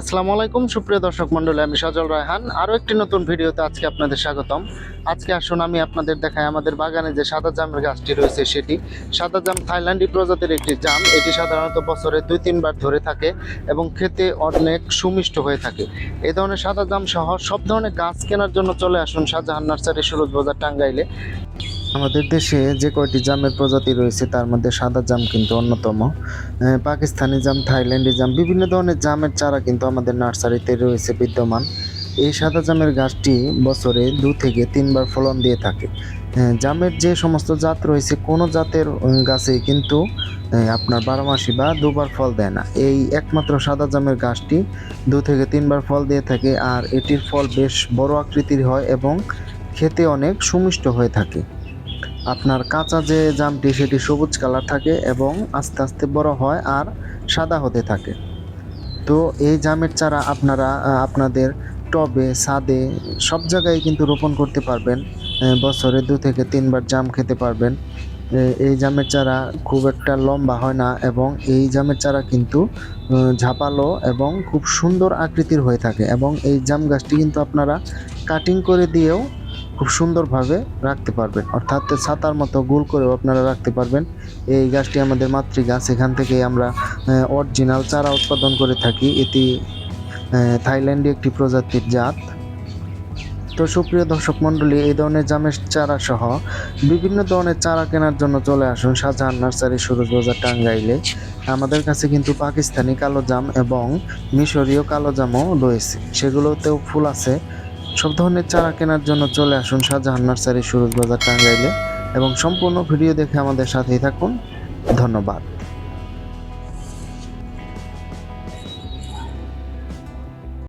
আসসালামু আলাইকুম, সুপ্রিয় দর্শক মণ্ডলী, আমি সজল রায়হান। আরও একটি নতুন ভিডিওতে আজকে আপনাদের স্বাগতম। আজকে আসুন আমি আপনাদের দেখাই আমাদের বাগানে যে সাদা জামের গাছটি রয়েছে সেটি। সাদা জাম থাইল্যান্ডি প্রজাতির একটি জাম। এটি সাধারণত বছরে দুই তিনবার ধরে থাকে এবং খেতে অনেক সুমিষ্ট হয়ে থাকে। এই ধরনের সাদা জাম সহ সব ধরনের গাছ কেনার জন্য চলে আসুন শাহজাহান নার্সারি, সুরজ বাজার, টাঙ্গাইলে। আমাদের দেশে যে কয়টি জামের প্রজাতি রয়েছে, তার মধ্যে সাদা জাম কিন্তু অন্যতম। পাকিস্তানি জাম, থাইল্যান্ডি জাম, বিভিন্ন ধরনের জামের চারা কিন্তু আমাদের নার্সারিতে রয়েছে বিদ্যমান। এই সাদা জামের গাছটি বছরে দু থেকে তিনবার ফলন দিয়ে থাকে। জামের যে সমস্ত জাত রয়েছে, কোনো জাতের গাছে কিন্তু আপনার বারো মাসি বা দুবার ফল দেয় না। এই একমাত্র সাদা জামের গাছটি দু থেকে তিনবার ফল দিয়ে থাকে, আর এটির ফল বেশ বড় আকৃতির হয় এবং খেতে অনেক সুমিষ্ট হয়ে থাকে। আপনার কাঁচা যে জামটি সেটি সবুজ কালার থাকে এবং আস্তে আস্তে বড় হয় আর সাদা হতে থাকে। তো এই জামের চারা আপনারা আপনাদের টবে, ছাদে সব জায়গায় কিন্তু রোপণ করতে পারবেন। বছরে দু থেকে তিনবার জাম খেতে পারবেন। এই জামের চারা খুব একটা লম্বা হয় না এবং এই জামের চারা কিন্তু ঝাপালো এবং খুব সুন্দর আকৃতির হয়ে থাকে এবং এই জাম গাছটি কিন্তু আপনারা কাটিং করে দিয়েও খুব সুন্দরভাবে রাখতে পারবেন। অর্থাৎ ছাতার মতো গোল করেও আপনারা রাখতে পারবেন। এই গাছটি আমাদের মাতৃ গাছ এখান থেকে আমরা অরিজিনাল চারা উৎপাদন করে থাকি। এটি থাইল্যান্ডে একটি প্রজাতির জাত। তো সুপ্রিয় দর্শক মণ্ডলী, এই ধরনের জামের চারা সহ বিভিন্ন ধরনের চারা কেনার জন্য চলে আসুন শাহজাহান নার্সারি সুরজ বাজার টাঙ্গাইলে। আমাদের কাছে কিন্তু পাকিস্তানি কালো জাম এবং মিশরীয় কালো জামও রয়েছে। সেগুলোতেও ফুল আছে। সব ধরনের চারা কেনার জন্য চলে আসুন শাহজাহান নার্সারি সুরজ বাজার টাঙ্গাইলে এবং সম্পূর্ণ ভিডিও দেখে আমাদের সাথেই থাকুন। ধন্যবাদ।